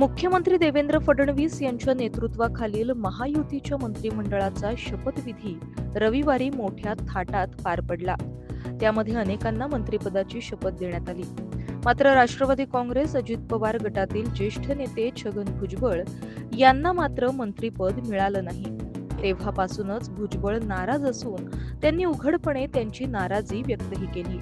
मुख्यमंत्री देवेंद्र फडणवीस यांच्या नेतृत्वाखालील महायुतीच्या मंत्रिमंडळाचा शपथविधी रविवारी मोठ्या थाटात पार पडला. त्यामध्ये अनेकांना मंत्रिपदाची शपथ देण्यात आली. मात्र राष्ट्रवादी काँग्रेस अजित पवार गटातील ज्येष्ठ नेते छगन भुजबळ यांना मात्र मंत्रिपद मिळालं नाही. तेव्हापासूनच भुजबळ नाराज असून त्यांनी उघडपणे त्यांची नाराजी व्यक्तही केली.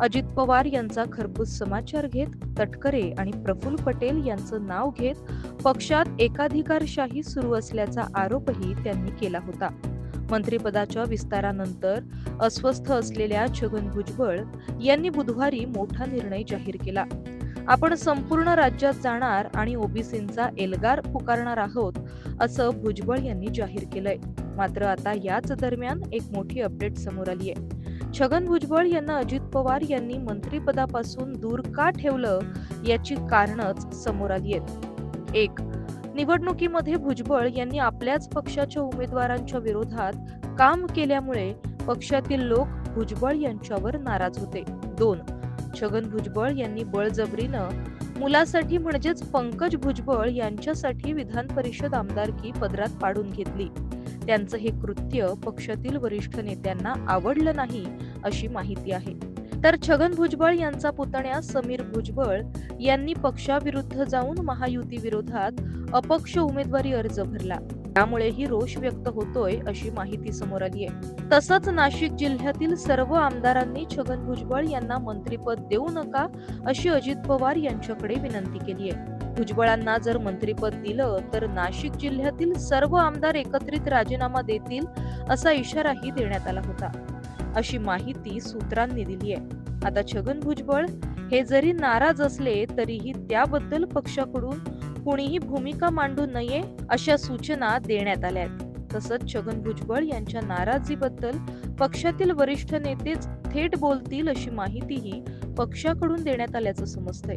अजित पवार यांचा खरपूस समाचार घेत तटकरे आणि प्रफुल्ल पटेल यांचं नाव घेत पक्षात एकाधिकारशाही सुरू असल्याचा आरोपही त्यांनी केला होता. मंत्रिपदाच्या विस्तारानंतर अस्वस्थ असलेल्या छगन भुजबळ यांनी बुधवारी मोठा निर्णय जाहीर केला. आपण संपूर्ण राज्यात जाणार आणि ओबीसींचा एल्गार पुकारणार आहोत असं भुजबळ यांनी जाहीर केलंय. मात्र आता याच दरम्यान एक मोठी अपडेट समोर आली आहे छगन भुजबळ यांना अजित पवार यांनी मंत्रिपदापासून दूर का ठेवलं याची कारणच समोर आली आहेत. एक निवडणुकीमध्ये भुजबळ यांनी आपल्याच पक्षाच्या उमेदवारांच्या विरोधात काम केल्यामुळे पक्षातील लोक भुजबळ यांच्यावर नाराज होते. दोन छगन भुजबळ यांनी बळजबरीनं मुलासाठी म्हणजेच पंकज भुजबळ यांच्यासाठी विधान परिषद आमदारकी पदरात पाडून घेतली. त्यांचं हे कृत्य पक्षातील वरिष्ठ नेत्यांना आवडलं नाही अशी माहिती आहे. तर छगन भुजबळ यांचा पुतण्या समीर भुजबळ यांनी पक्षाविरुद्ध जाऊन महायुती विरोधात अपक्ष उमेदवारी अर्ज भरला. त्यामुळेही रोष व्यक्त होतोय अशी माहिती समोर आली आहे. तसंच नाशिक जिल्ह्यातील सर्व आमदारांनी छगन भुजबळ यांना मंत्रिपद देऊ नका अशी अजित पवार यांच्याकडे विनंती केली आहे. भुजबळांना जर मंत्रीपद दिलं तर नाशिक जिल्ह्यातील सर्व आमदार एकत्रित राजीनामा देतील असा इशाराही देण्यात आला होता. अशी माहिती सूत्रांनी दिली आहे. आता छगन भुजबळ हे जरी नाराज असले तरीही त्याबद्दल पक्षाकडून कुणीही भूमिका मांडू नये अशा सूचना देण्यात आल्या आहेत. तसंच छगन भुजबळ यांच्या नाराजीबद्दल पक्षातील वरिष्ठ नेतेच थेट बोलतील अशी माहितीही पक्षाकडून देण्यात आल्याचं समजतंय.